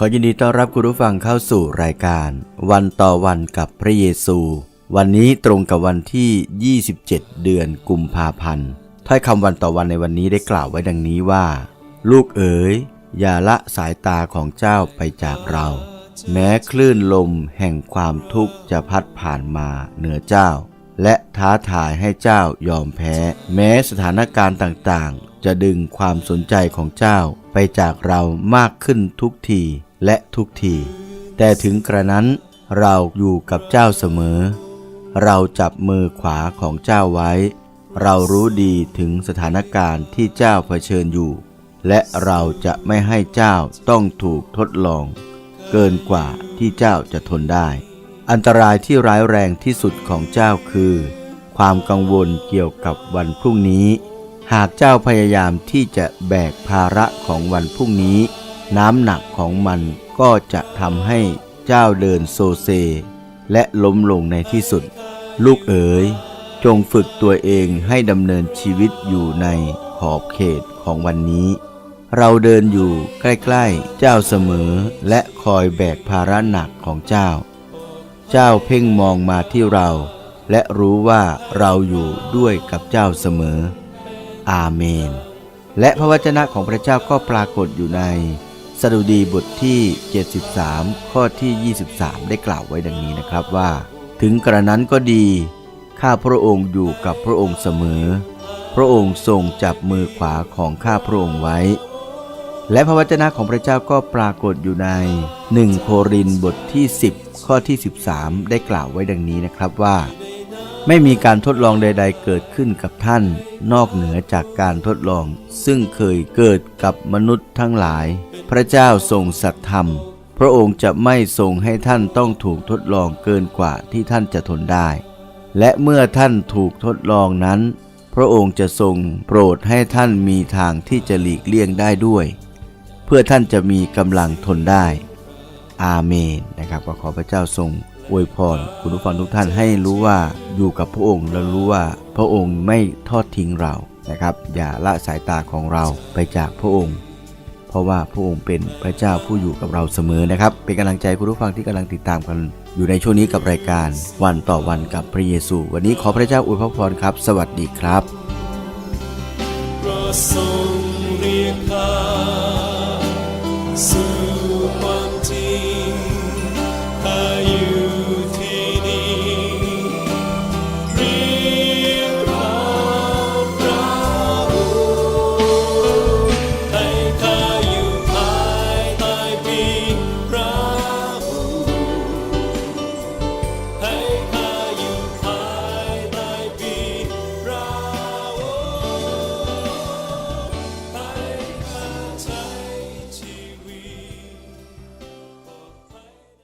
ขอยินดีต้อนรับคุณผู้ฟังเข้าสู่รายการ วันต่อวันกับพระเยซู วันนี้ตรงกับวันที่ 27 เดือนกุมภาพันธ์ถ้อยคำวันต่อวันในวันนี้ได้กล่าวไว้ดังนี้ว่า ลูกเอ๋ย อย่าละสายตาของเจ้าไปจากเรา แม้คลื่นลมแห่งความทุกข์จะพัดผ่านมาเหนือเจ้า และท้าทายให้เจ้ายอมแพ้ แม้สถานการณ์ต่างๆ จะดึงความสนใจของเจ้าไปจากเรามากขึ้นทุกที และทุกที แต่ถึงกระนั้นเราอยู่กับเจ้าเสมอ เราจับมือขวาของเจ้าไว้ เรารู้ดีถึงสถานการณ์ที่เจ้าเผชิญอยู่ และเราจะไม่ให้เจ้าต้องถูกทดลอง เกินกว่าที่เจ้าจะทนได้ อันตรายที่ร้ายแรงที่สุดของเจ้าคือ ความกังวลเกี่ยวกับวันพรุ่งนี้ หากเจ้าพยายามที่จะแบกภาระของวันพรุ่งนี้ น้ำหนักของมันก็จะทำให้เจ้าเดินโซเซ และล้มลงในที่สุด ลูกเอ๋ย จงฝึกตัวเองให้ดำเนินชีวิตอยู่ในขอบเขตของวันนี้ เราเดินอยู่ใกล้ๆ เจ้าเสมอและคอยแบกภาระหนักของเจ้า เจ้าเพ่งมองมาที่เรา และรู้ว่าเราอยู่ด้วยกับเจ้าเสมอ อาเมน และพระวจนะของพระเจ้าก็ปรากฏอยู่ใน สดุดีบทที่ 73 ข้อที่ 23 ได้กล่าวไว้ดังนี้นะครับว่า ถึงกระนั้นก็ดี ข้าพระองค์อยู่กับพระองค์เสมอ พระองค์ทรงจับมือขวาของข้าพระองค์ไว้ และพระวจนะของพระเจ้าก็ปรากฏอยู่ใน 1 โครินบทที่ 10 ข้อที่ 13 ได้กล่าวไว้ดังนี้นะครับว่า ไม่มีการทดลองใด ๆ เกิดขึ้นกับท่าน นอกเหนือจากการทดลอง ซึ่งเคยเกิดกับมนุษย์ทั้งหลาย พระเจ้าทรงสัตธรรม พระองค์จะไม่ทรงให้ท่านต้องถูกทดลองเกินกว่าที่ท่านจะทนได้ และเมื่อท่านถูกทดลองนั้น พระองค์จะทรงโปรดให้ท่านมีทางที่จะหลีกเลี่ยงได้ด้วย เพื่อท่านจะมีกำลังทนได้ อาเมนนะครับก็ขอพระเจ้าทรงอวยพรคุณผู้ฟังทุกท่านให้รู้ว่าอยู่กับพระองค์และรู้ว่าพระองค์ไม่ทอดทิ้งเรานะครับ อย่าละสายตาของเราไปจากพระองค์ เพราะว่าพระองค์เป็นพระเจ้าผู้อยู่กับเราเสมอนะครับ เป็นกำลังใจคุณผู้ฟังที่กำลังติดตามกันอยู่ในช่วงนี้กับรายการวันต่อวันกับพระเยซู วันนี้ขอพระเจ้าอวยพรครับ สวัสดีครับ